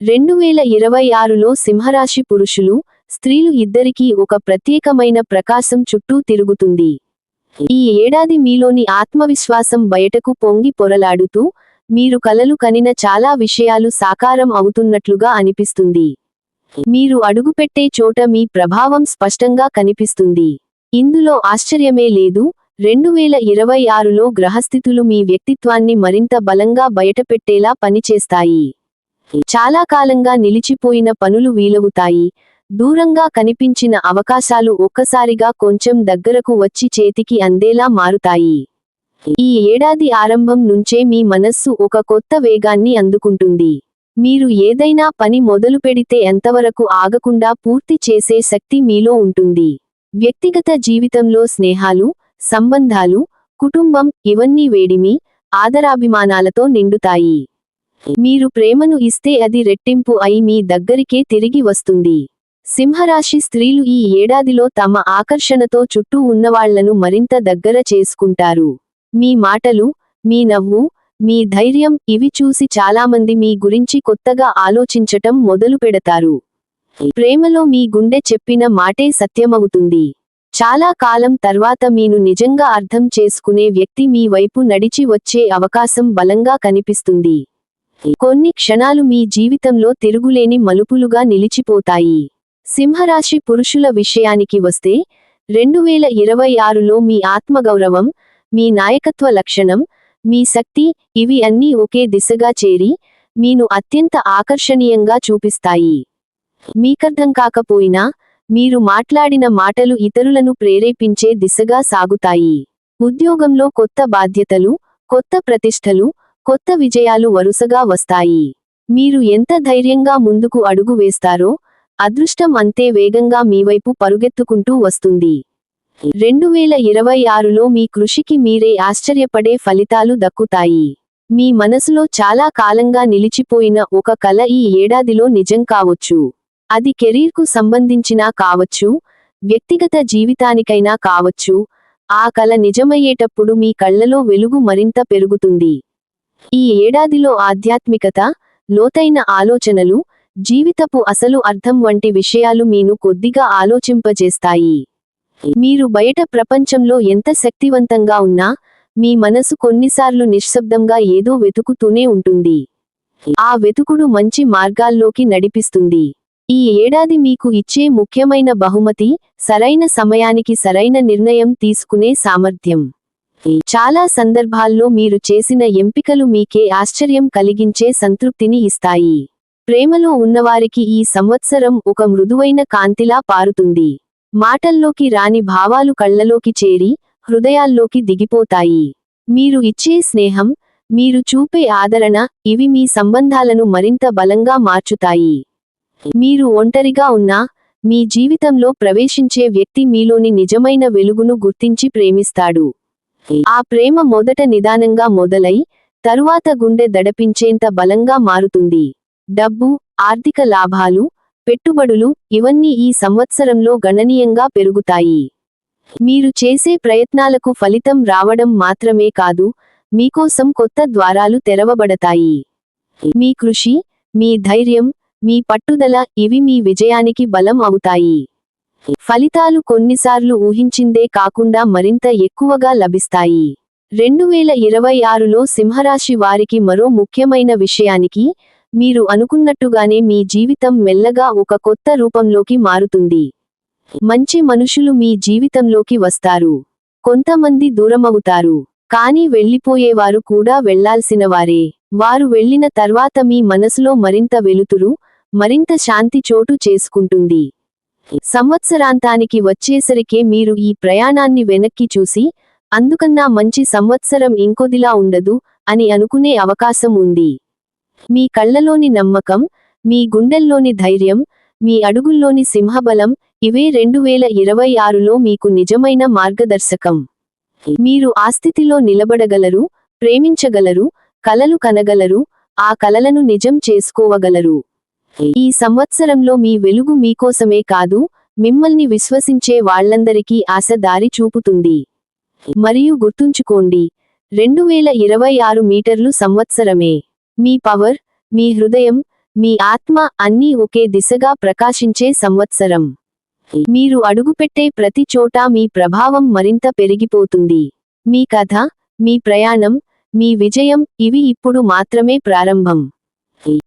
రెండు వేల ఇరవై ఆరులో సింహరాశి పురుషులు స్త్రీలు ఇద్దరికీ ఒక ప్రత్యేకమైన ప్రకాశం చుట్టూ తిరుగుతుంది. ఈ ఏడాది మీలోని ఆత్మవిశ్వాసం బయటకు పొంగి పొరలాడుతూ మీరు కలలు కనిన చాలా విషయాలు సాకారం అవుతున్నట్లుగా అనిపిస్తుంది. మీరు అడుగుపెట్టే చోట మీ ప్రభావం స్పష్టంగా కనిపిస్తుంది. ఇందులో ఆశ్చర్యమే లేదు రెండు వేల ఇరవై ఆరులో గ్రహస్థితులు మీ వ్యక్తిత్వాన్ని మరింత బలంగా బయటపెట్టేలా పనిచేస్తాయి. చాలా కాలంగా నిలిచిపోయిన పనులు వీలవుతాయి. దూరంగా కనిపించిన అవకాశాలు ఒక్కసారిగా కొంచెం దగ్గరకు వచ్చి చేతికి అందేలా మారుతాయి. ఈ ఏడాది ఆరంభం నుంచే మీ మనస్సు ఒక కొత్త వేగాన్ని అందుకుంటుంది. మీరు ఏదైనా పని మొదలుపెడితే ఎంతవరకు ఆగకుండా పూర్తి చేసే శక్తి మీలో ఉంటుంది. వ్యక్తిగత జీవితంలో స్నేహాలు సంబంధాలు కుటుంబం ఇవన్నీ వేడిమి ఆదరాభిమానాలతో నిండుతాయి. మీరు ప్రేమను ఇస్తే అది రెట్టింపు అయి మీ దగ్గరికే తిరిగి వస్తుంది. సింహరాశి స్త్రీలు ఈ ఏడాదిలో తమ ఆకర్షణతో చుట్టూ ఉన్నవాళ్ళను మరింత దగ్గర చేసుకుంటారు. మీ మాటలు మీ నవ్వు మీ ధైర్యం ఇవి చూసి చాలామంది మీ గురించి కొత్తగా ఆలోచించటం మొదలు పెడతారు. ప్రేమలో మీ గుండె చెప్పిన మాటే సత్యమవుతుంది. చాలా కాలం తర్వాత మీను నిజంగా అర్థం చేసుకునే వ్యక్తి మీ వైపు నడిచి వచ్చే అవకాశం బలంగా కనిపిస్తుంది. కొన్ని క్షణాలు మీ జీవితంలో తిరుగులేని మలుపులుగా నిలిచిపోతాయి. సింహరాశి పురుషుల విషయానికి వస్తే రెండు వేల ఇరవై ఆరులో మీ ఆత్మగౌరవం మీ నాయకత్వ లక్షణం మీ శక్తి ఇవి అన్నీ ఒకే దిశగా చేరి మీను అత్యంత ఆకర్షణీయంగా చూపిస్తాయి. మీకర్థం కాకపోయినా మీరు మాట్లాడిన మాటలు ఇతరులను ప్రేరేపించే దిశగా సాగుతాయి. ఉద్యోగంలో కొత్త బాధ్యతలు కొత్త ప్రతిష్టలు కొత్త విజయాలు వరుసగా వస్తాయి. మీరు ఎంత ధైర్యంగా ముందుకు అడుగు వేస్తారో అదృష్టం అంతే వేగంగా మీవైపు పరుగెత్తుకుంటూ వస్తుంది. రెండు వేల ఇరవై ఆరులో మీ కృషికి మీరే ఆశ్చర్యపడే ఫలితాలు దక్కుతాయి. మీ మనసులో చాలా కాలంగా నిలిచిపోయిన ఒక కల ఈ ఏడాదిలో నిజం కావచ్చు. అది కెరీర్కు సంబంధించినా కావచ్చు వ్యక్తిగత జీవితానికైనా కావచ్చు ఆ కల నిజమయ్యేటప్పుడు మీ కళ్ళలో వెలుగు మరింత పెరుగుతుంది. ఈ ఏడాదిలో ఆధ్యాత్మికత లోతైన ఆలోచనలు జీవితపు అసలు అర్థం వంటి విషయాలు మీను కొద్దిగా ఆలోచింపజేస్తాయి. మీరు బయట ప్రపంచంలో ఎంత శక్తివంతంగా ఉన్నా మీ మనసు కొన్నిసార్లు నిశ్శబ్దంగా ఏదో వెతుకుతూనే ఉంటుంది. ఆ వెతుకుడు మంచి మార్గాల్లోకి నడిపిస్తుంది. ఈ ఏడాది మీకు ఇచ్చే ముఖ్యమైన బహుమతి సరైన సమయానికి సరైన నిర్ణయం తీసుకునే సామర్థ్యం. చాలా సందర్భాల్లో మీరు చేసిన ఎంపికలు మీకే ఆశ్చర్యం కలిగించే సంతృప్తిని ఇస్తాయి. ప్రేమలో ఉన్నవారికి ఈ సంవత్సరం ఒక మృదువైన కాంతిలా పారుతుంది. మాటల్లోకి రాని భావాలు కళ్ళలోకి చేరి హృదయాల్లోకి దిగిపోతాయి. మీరు ఇచ్చే స్నేహం మీరు చూపే ఆదరణ ఇవి మీ సంబంధాలను మరింత బలంగా మార్చుతాయి. మీరు ఒంటరిగా ఉన్నా మీ జీవితంలో ప్రవేశించే వ్యక్తి మీలోని నిజమైన వెలుగును గుర్తించి ప్రేమిస్తాడు. ఆ ప్రేమ మొదట నిదానంగా మొదలై తరువాత గుండె దడపించేంత బలంగా మారుతుంది. డబ్బు ఆర్థిక లాభాలు పెట్టుబడులు ఇవన్నీ ఈ సంవత్సరంలో గణనీయంగా పెరుగుతాయి. మీరు చేసే ప్రయత్నాలకు ఫలితం రావడం మాత్రమే కాదు మీకోసం కొత్త ద్వారాలు తెరవబడతాయి. మీ కృషి మీ ధైర్యం మీ పట్టుదల ఇవి మీ విజయానికి బలం అవుతాయి. ఫలితాలు కొన్నిసార్లు ఊహించిందే కాకుండా మరింత ఎక్కువగా లభిస్తాయి. రెండు వేల ఇరవై ఆరులో సింహరాశి వారికి మరో ముఖ్యమైన విషయానికి మీరు అనుకున్నట్టుగానే మీ జీవితం మెల్లగా ఒక కొత్త రూపంలోకి మారుతుంది. మంచి మనుషులు మీ జీవితంలోకి వస్తారు. కొంతమంది దూరమవుతారు. కానీ వెళ్ళిపోయేవారు కూడా వెళ్ళాల్సినవారే. వారు వెళ్ళిన తర్వాత మీ మనసులో మరింత వెలుతురు మరింత శాంతి చోటు చేసుకుంటుంది. సంవత్సరాంతానికి వచ్చేసరికే మీరు ఈ ప్రయాణాన్ని వెనక్కి చూసి అందుకన్నా మంచి సంవత్సరం ఇంకొదిలా ఉండదు అని అనుకునే అవకాశం ఉంది. మీ కళ్ళలోని నమ్మకం మీ గుండెల్లోని ధైర్యం మీ అడుగుల్లోని సింహబలం ఇవే రెండు వేల ఇరవై ఆరులో మీకు నిజమైన మార్గదర్శకం. మీరు ఆ స్థితిలో నిలబడగలరు ప్రేమించగలరు కలలు కనగలరు ఆ కలలను నిజం చేసుకోవగలరు. ఈ సంవత్సరంలో మీ వెలుగు మీకోసమే కాదు మిమ్మల్ని విశ్వసించే వాళ్ళందరికీ ఆశ దారి చూపుతుంది. మరియు గుర్తుంచుకోండి రెండు వేల ఇరవై ఆరు మీటర్లు సంవత్సరమే. మీ పవర్ మీ హృదయం మీ ఆత్మ అన్నీ ఒకే దిశగా ప్రకాశించే సంవత్సరం. మీరు అడుగుపెట్టే ప్రతి చోట మీ ప్రభావం మరింత పెరిగిపోతుంది. మీ కథ మీ ప్రయాణం మీ విజయం ఇవి ఇప్పుడు మాత్రమే ప్రారంభం.